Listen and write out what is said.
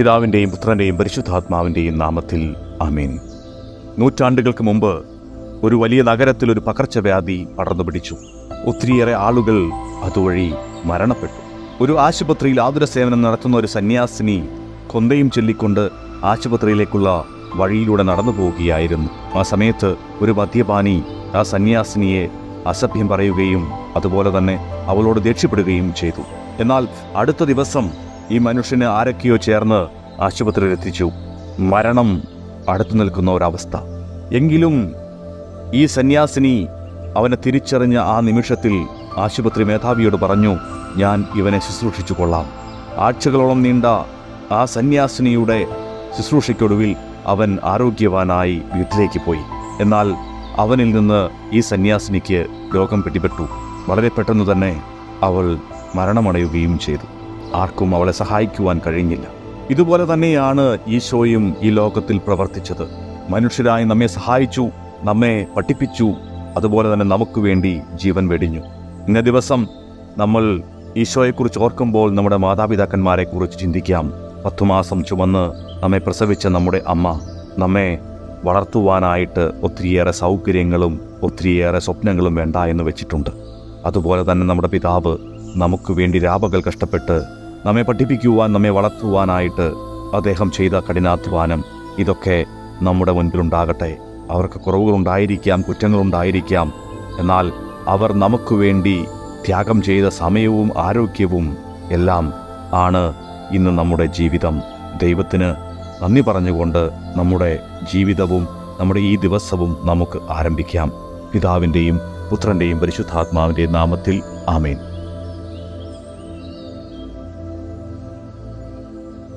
പിതാവിന്റെയും പുത്രന്റെയും പരിശുദ്ധാത്മാവിന്റെയും നാമത്തിൽ അമീൻ നൂറ്റാണ്ടുകൾക്ക് മുമ്പ് ഒരു വലിയ നഗരത്തിൽ ഒരു പകർച്ചവ്യാധി പടർന്നു പിടിച്ചു. ഒത്തിരിയേറെ ആളുകൾ അതുവഴി മരണപ്പെട്ടു. ഒരു ആശുപത്രിയിൽ ആതുര സേവനം നടത്തുന്ന ഒരു സന്യാസിനി കൊന്തയും ചൊല്ലിക്കൊണ്ട് ആശുപത്രിയിലേക്കുള്ള വഴിയിലൂടെ നടന്നു പോവുകയായിരുന്നു. ആ സമയത്ത് ഒരു മദ്യപാനി ആ സന്യാസിനിയെ അസഭ്യം പറയുകയും അതുപോലെ തന്നെ അവളോട് ദേഷ്യപ്പെടുകയും ചെയ്തു. എന്നാൽ അടുത്ത ദിവസം ഈ മനുഷ്യനെ ആരൊക്കെയോ ചേർന്ന് ആശുപത്രിയിൽ എത്തിച്ചു. മരണം അടുത്തു നിൽക്കുന്ന ഒരവസ്ഥ. എങ്കിലും ഈ സന്യാസിനി അവനെ തിരിച്ചറിഞ്ഞ ആ നിമിഷത്തിൽ ആശുപത്രി മേധാവിയോട് പറഞ്ഞു ഞാൻ ഇവനെ ശുശ്രൂഷിച്ചു കൊള്ളാം. ആഴ്ചകളോളം നീണ്ട ആ സന്യാസിനിയുടെ ശുശ്രൂഷയ്ക്കൊടുവിൽ അവൻ ആരോഗ്യവാനായി വീട്ടിലേക്ക് പോയി. എന്നാൽ അവനിൽ നിന്ന് ഈ സന്യാസിനിക്ക് രോഗം പിടിപെട്ടു. വളരെ പെട്ടെന്ന് തന്നെ അവൾ മരണമടയുകയും ചെയ്തു. ആർക്കും അവളെ സഹായിക്കുവാൻ കഴിഞ്ഞില്ല. ഇതുപോലെ തന്നെയാണ് ഈശോയും ഈ ലോകത്തിൽ പ്രവർത്തിച്ചത്. മനുഷ്യരായി നമ്മെ സഹായിച്ചു നമ്മെ പഠിപ്പിച്ചു അതുപോലെ തന്നെ നമുക്ക് വേണ്ടി ജീവൻ വെടിഞ്ഞു. ഇന്ന ദിവസം നമ്മൾ ഈശോയെക്കുറിച്ച് ഓർക്കുമ്പോൾ നമ്മുടെ മാതാപിതാക്കന്മാരെക്കുറിച്ച് ചിന്തിക്കാം. പത്തു മാസം ചുമന്ന് നമ്മെ പ്രസവിച്ച നമ്മുടെ അമ്മ നമ്മെ വളർത്തുവാനായിട്ട് ഒത്തിരിയേറെ സൗകര്യങ്ങളും ഒത്തിരിയേറെ സ്വപ്നങ്ങളും വേണ്ട എന്ന് വെച്ചിട്ടുണ്ട്. അതുപോലെ തന്നെ നമ്മുടെ പിതാവ് നമുക്ക് വേണ്ടി രാപകൽ കഷ്ടപ്പെട്ട് നമ്മെ പഠിപ്പിക്കുവാൻ നമ്മെ വളർത്തുവാനായിട്ട് അദ്ദേഹം ചെയ്ത കഠിനാധ്വാനം ഇതൊക്കെ നമ്മുടെ മുൻപിലുണ്ടാകട്ടെ. അവർക്ക് കുറവുകളുണ്ടായിരിക്കാം കുറ്റങ്ങളുണ്ടായിരിക്കാം. എന്നാൽ അവർ നമുക്ക് വേണ്ടി ത്യാഗം ചെയ്ത സമയവും ആരോഗ്യവും എല്ലാം ആണ് ഇന്ന് നമ്മുടെ ജീവിതം. ദൈവത്തിന് നന്ദി പറഞ്ഞുകൊണ്ട് നമ്മുടെ ജീവിതവും നമ്മുടെ ഈ ദിവസവും നമുക്ക് ആരംഭിക്കാം. പിതാവിന്റെയും പുത്രന്റെയും പരിശുദ്ധാത്മാവിന്റെയും നാമത്തിൽ ആമേൻ.